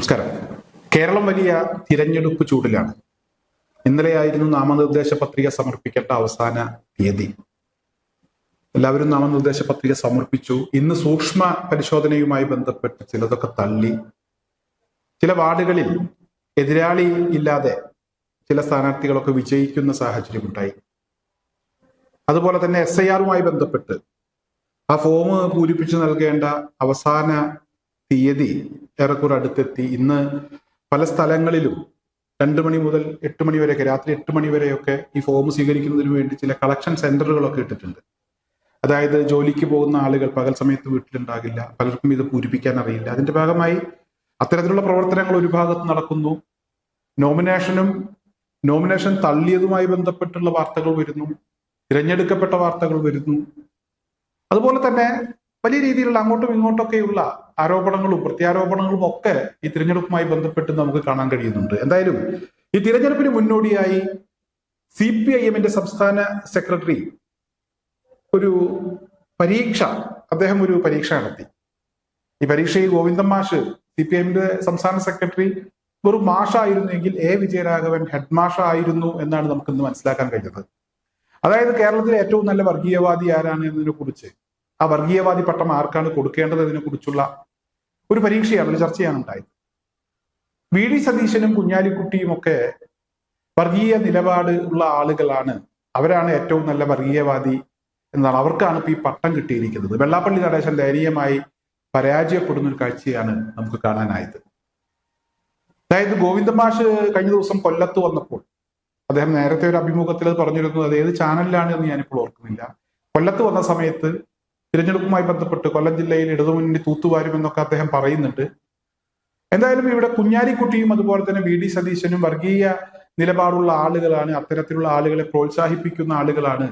നമസ്കാരം. കേരളം വലിയ തിരഞ്ഞെടുപ്പ് ചൂടിലാണ്. ഇന്നലെയായിരുന്നു നാമനിർദ്ദേശ പത്രിക സമർപ്പിക്കേണ്ട അവസാന തീയതി. എല്ലാവരും നാമനിർദ്ദേശ പത്രിക സമർപ്പിച്ചു. ഇന്ന് സൂക്ഷ്മ പരിശോധനയുമായി ബന്ധപ്പെട്ട് ചിലതൊക്കെ തള്ളി. ചില വാർഡുകളിൽ എതിരാളി ഇല്ലാതെ ചില സ്ഥാനാർത്ഥികളൊക്കെ വിജയിക്കുന്ന സാഹചര്യമുണ്ടായി അതുപോലെ തന്നെ എസ് ഐ ആറുമായി ബന്ധപ്പെട്ട് ആ ഫോം പൂരിപ്പിച്ചു നൽകേണ്ട അവസാന തീയതി ഏറെക്കുറെ അടുത്തെത്തി. ഇന്ന് പല സ്ഥലങ്ങളിലും രണ്ടു മണി മുതൽ എട്ട് മണി വരെയൊക്കെ രാത്രി എട്ട് മണി വരെയൊക്കെ ഈ ഫോം സ്വീകരിക്കുന്നതിന് വേണ്ടി ചില കളക്ഷൻ സെന്ററുകളൊക്കെ ഇട്ടിട്ടുണ്ട്. അതായത് ജോലിക്ക് പോകുന്ന ആളുകൾ പകൽ സമയത്ത് വീട്ടിലുണ്ടാകില്ല പലർക്കും ഇത് പൂരിപ്പിക്കാൻ അറിയില്ല. അതിന്റെ ഭാഗമായി അത്തരത്തിലുള്ള പ്രവർത്തനങ്ങൾ ഒരു ഭാഗത്ത് നടക്കുന്നു. നോമിനേഷനും നോമിനേഷൻ തള്ളിയതുമായി ബന്ധപ്പെട്ടുള്ള വാർത്തകൾ വരുന്നു. തിരഞ്ഞെടുക്കപ്പെട്ട വാർത്തകൾ വരുന്നു. അതുപോലെ തന്നെ വലിയ രീതിയിലുള്ള അങ്ങോട്ടും ഇങ്ങോട്ടൊക്കെയുള്ള ആരോപണങ്ങളും പ്രത്യാരോപണങ്ങളും ഒക്കെ ഈ തിരഞ്ഞെടുപ്പുമായി ബന്ധപ്പെട്ട് നമുക്ക് കാണാൻ കഴിയുന്നുണ്ട്. എന്തായാലും ഈ തിരഞ്ഞെടുപ്പിന് മുന്നോടിയായി സി പി ഐ എമ്മിന്റെ സംസ്ഥാന സെക്രട്ടറി ഒരു പരീക്ഷ അദ്ദേഹം ഒരു പരീക്ഷ നടത്തി. ഈ പരീക്ഷയിൽ ഗോവിന്ദൻ മാഷ് സി പി എമ്മിന്റെ സംസ്ഥാന സെക്രട്ടറി വെറും മാഷായിരുന്നെങ്കിൽ എ വിജയരാഘവൻ ഹെഡ് മാഷ ആയിരുന്നു എന്നാണ് നമുക്ക് ഇന്ന് മനസ്സിലാക്കാൻ കഴിഞ്ഞത്. അതായത് കേരളത്തിലെ ഏറ്റവും നല്ല വർഗീയവാദി ആരാണ് എന്നതിനെ കുറിച്ച് ആ വർഗീയവാദി പട്ടം ആർക്കാണ് കൊടുക്കേണ്ടത് എന്നതിനെ കുറിച്ചുള്ള ഒരു പരീക്ഷയാണ് ഒരു ചർച്ചയാണ് ഉണ്ടായത് വി ഡി സതീശനും കുഞ്ഞാലിക്കുട്ടിയും ഒക്കെ വർഗീയ നിലപാട് ഉള്ള ആളുകളാണ്. അവരാണ് ഏറ്റവും നല്ല വർഗീയവാദി എന്നാണ് അവർക്കാണ് ഇപ്പൊ ഈ പട്ടം കിട്ടിയിരിക്കുന്നത്. വെള്ളാപ്പള്ളി നടേശൻ ദയനീയമായി പരാജയപ്പെടുന്ന ഒരു കാഴ്ചയാണ് നമുക്ക് കാണാനായത്. അതായത് ഗോവിന്ദ മാഷ് കഴിഞ്ഞ ദിവസം കൊല്ലത്ത് വന്നപ്പോൾ അദ്ദേഹം നേരത്തെ ഒരു അഭിമുഖത്തിൽ പറഞ്ഞിരുന്നത് ഏത് ചാനലിലാണ് എന്ന് ഞാനിപ്പോൾ ഓർക്കുന്നില്ല. കൊല്ലത്ത് വന്ന സമയത്ത് തിരഞ്ഞെടുപ്പുമായി ബന്ധപ്പെട്ട് കൊല്ലം ജില്ലയിൽ ഇടതുമുന്നണി തൂത്തുവാരുമെന്നൊക്കെ അദ്ദേഹം പറയുന്നുണ്ട്. എന്തായാലും ഇവിടെ കുഞ്ഞാലിക്കുട്ടിയും അതുപോലെ തന്നെ വി ഡി സതീശനും വർഗീയ നിലപാടുള്ള ആളുകളാണ് അത്തരത്തിലുള്ള ആളുകളെ പ്രോത്സാഹിപ്പിക്കുന്ന ആളുകളാണ്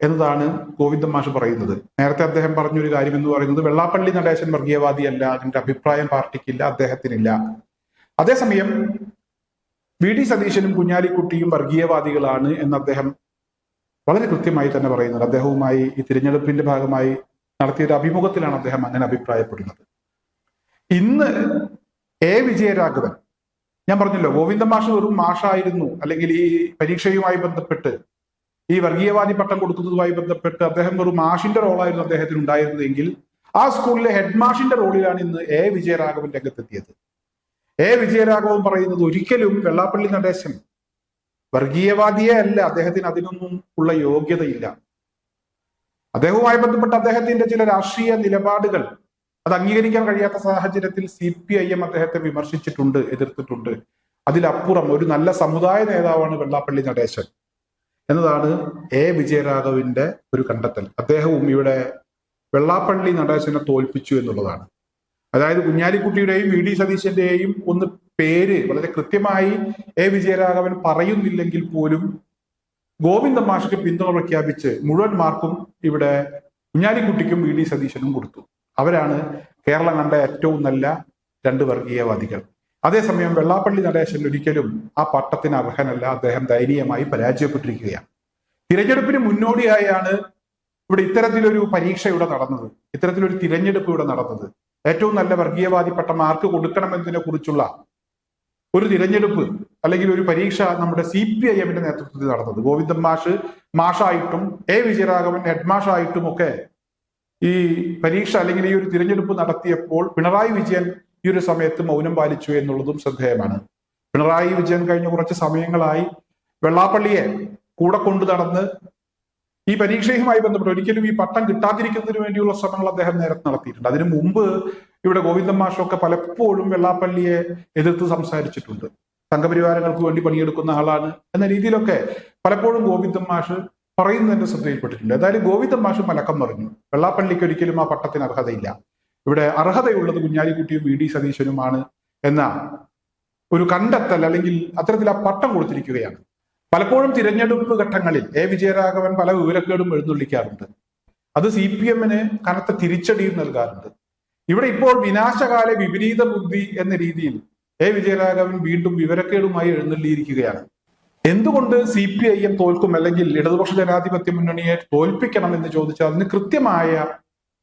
എന്നതാണ് ഗോവിന്ദൻ മാഷ് പറയുന്നത്. നേരത്തെ അദ്ദേഹം പറഞ്ഞൊരു കാര്യം എന്ന് പറയുന്നത് വെള്ളാപ്പള്ളി നടേശൻ വർഗീയവാദിയല്ല അതിന്റെ അഭിപ്രായം പാർട്ടിക്കില്ല അദ്ദേഹത്തിനില്ല. അതേസമയം വി ഡി സതീശനും കുഞ്ഞാലിക്കുട്ടിയും വർഗീയവാദികളാണ് എന്ന് അദ്ദേഹം വളരെ കൃത്യമായി തന്നെ പറയുന്നത് അദ്ദേഹവുമായി ഈ തിരഞ്ഞെടുപ്പിന്റെ ഭാഗമായി നടത്തിയ ഒരു അഭിമുഖത്തിലാണ് അദ്ദേഹം അങ്ങനെ അഭിപ്രായപ്പെടുന്നത്. ഇന്ന് എ. വിജയരാഘവൻ ഞാൻ പറഞ്ഞല്ലോ ഗോവിന്ദ മാഷ് ഒരു മാഷായിരുന്നു. അല്ലെങ്കിൽ ഈ പരീക്ഷയുമായി ബന്ധപ്പെട്ട് ഈ വർഗീയവാദി പട്ടം കൊടുക്കുന്നതുമായി ബന്ധപ്പെട്ട് അദ്ദേഹം ഒരു മാഷിന്റെ റോളായിരുന്നു അദ്ദേഹത്തിന് ഉണ്ടായിരുന്നതെങ്കിൽ ആ സ്കൂളിലെ ഹെഡ് മാഷിന്റെ റോളിലാണ് ഇന്ന് എ. വിജയരാഘവൻ രംഗത്തെത്തിയത്. എ. വിജയരാഘവൻ പറയുന്നത് ഒരിക്കലും വെള്ളാപ്പള്ളി നടേശൻ വർഗീയവാദിയെ അല്ല അദ്ദേഹത്തിന് അതിനൊന്നും ഉള്ള യോഗ്യതയില്ല. അദ്ദേഹവുമായി ബന്ധപ്പെട്ട അദ്ദേഹത്തിന്റെ ചില രാഷ്ട്രീയ നിലപാടുകൾ അത് അംഗീകരിക്കാൻ കഴിയാത്ത സാഹചര്യത്തിൽ സി പി ഐ എം അദ്ദേഹത്തെ വിമർശിച്ചിട്ടുണ്ട് എതിർത്തിട്ടുണ്ട്. അതിലപ്പുറം ഒരു നല്ല സമുദായ നേതാവാണ് വെള്ളാപ്പള്ളി നടേശൻ എന്നതാണ് എ. വിജയരാഘവിന്റെ ഒരു കണ്ടെത്തൽ. അദ്ദേഹവും ഇവിടെ വെള്ളാപ്പള്ളി നടേശനെ തോൽപ്പിച്ചു എന്നുള്ളതാണ്. അതായത് കുഞ്ഞാലിക്കുട്ടിയുടെയും വി ഡി. സതീശന്റെയും ഒന്ന് പേര് വളരെ കൃത്യമായി എ. വിജയരാഘവൻ പറയുന്നില്ലെങ്കിൽ പോലും ഗോവിന്ദ മാഷയ്ക്ക് പിന്തുണ പ്രഖ്യാപിച്ച് മുഴുവൻ മാർക്കും ഇവിടെ കുഞ്ഞാലിക്കുട്ടിക്കും വി. ഡി. സതീശനും കൊടുത്തു. അവരാണ് കേരളം കണ്ട ഏറ്റവും നല്ല രണ്ട് വർഗീയവാദികൾ. അതേസമയം വെള്ളാപ്പള്ളി നടേശൻ ഒരിക്കലും ആ പട്ടത്തിന് അർഹനല്ല. അദ്ദേഹം ദയനീയമായി പരാജയപ്പെട്ടിരിക്കുകയാണ്. തിരഞ്ഞെടുപ്പിന് മുന്നോടിയായാണ് ഇവിടെ ഇത്തരത്തിലൊരു പരീക്ഷ ഇവിടെ നടന്നത്. ഇത്തരത്തിലൊരു തിരഞ്ഞെടുപ്പ് ഇവിടെ നടന്നത്. ഏറ്റവും നല്ല വർഗീയവാദി പട്ടം ആർക്ക് കൊടുക്കണമെന്നതിനെ കുറിച്ചുള്ള ഒരു തിരഞ്ഞെടുപ്പ് അല്ലെങ്കിൽ ഒരു പരീക്ഷ നമ്മുടെ സി പി ഐ എമ്മിന്റെ നേതൃത്വത്തിൽ നടന്നത്. ഗോവിന്ദൻ മാഷ് മാഷായിട്ടും എ വിജയരാഘവൻ ഹെഡ് മാഷായിട്ടും ഒക്കെ ഈ പരീക്ഷ അല്ലെങ്കിൽ ഈ ഒരു തിരഞ്ഞെടുപ്പ് നടത്തിയപ്പോൾ പിണറായി വിജയൻ ഈ ഒരു സമയത്ത് മൗനം പാലിച്ചു എന്നുള്ളതും ശ്രദ്ധേയമാണ്. പിണറായി വിജയൻ കഴിഞ്ഞ കുറച്ച് സമയങ്ങളായി വെള്ളാപ്പള്ളിയെ കൂടെ കൊണ്ടു നടന്ന് ഈ പരീക്ഷയുമായി ബന്ധപ്പെട്ട് ഒരിക്കലും ഈ പട്ടം കിട്ടാതിരിക്കുന്നതിന് വേണ്ടിയുള്ള ശ്രമങ്ങൾ അദ്ദേഹം നേരത്തെ നടത്തിയിട്ടുണ്ട്. അതിനു മുമ്പ് ഇവിടെ ഗോവിന്ദൻ മാഷൊക്കെ പലപ്പോഴും വെള്ളാപ്പള്ളിയെ എതിർത്ത് സംസാരിച്ചിട്ടുണ്ട്. സംഘപരിവാരങ്ങൾക്ക് വേണ്ടി പണിയെടുക്കുന്ന ആളാണ് എന്ന രീതിയിലൊക്കെ പലപ്പോഴും ഗോവിന്ദൻ മാഷ് പറയുന്നതിന്റെ ശ്രദ്ധയിൽപ്പെട്ടിട്ടുണ്ട്. എന്തായാലും ഗോവിന്ദൻ മാഷ് മലക്കം പറഞ്ഞു വെള്ളാപ്പള്ളിക്ക് ഒരിക്കലും ആ പട്ടത്തിന് അർഹതയില്ല. ഇവിടെ അർഹതയുള്ളത് കുഞ്ഞാലിക്കുട്ടിയും വി ഡി സതീശനുമാണ് എന്ന ഒരു കണ്ടെത്തൽ അല്ലെങ്കിൽ അത്തരത്തിൽ ആ പട്ടം കൊടുത്തിരിക്കുകയാണ്. പലപ്പോഴും തിരഞ്ഞെടുപ്പ് ഘട്ടങ്ങളിൽ എ വിജയരാഘവൻ പല വിവരക്കേടും എഴുന്നള്ളിക്കാറുണ്ട്. അത് സി പി എമ്മിന് കനത്ത തിരിച്ചടിയും നൽകാറുണ്ട്. ഇവിടെ ഇപ്പോൾ വിനാശകാല വിപരീത ബുദ്ധി എന്ന രീതിയിൽ എ. വിജയരാഘവൻ വീണ്ടും വിവരക്കേടുമായി എഴുന്നള്ളിയിരിക്കുകയാണ്. എന്തുകൊണ്ട് സി പി ഐ എം തോൽക്കും അല്ലെങ്കിൽ ഇടതുപക്ഷ ജനാധിപത്യ മുന്നണിയെ തോൽപ്പിക്കണം എന്ന് ചോദിച്ചാൽ അതിന് കൃത്യമായ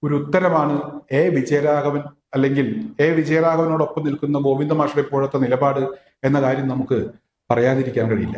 ഒരു ഉത്തരമാണ് എ. വിജയരാഘവൻ അല്ലെങ്കിൽ എ. വിജയരാഘവനോടൊപ്പം നിൽക്കുന്ന ഗോവിന്ദ മാഷയുടെ ഇപ്പോഴത്തെ നിലപാട് എന്ന കാര്യം നമുക്ക് പറയാതിരിക്കാൻ കഴിയില്ല.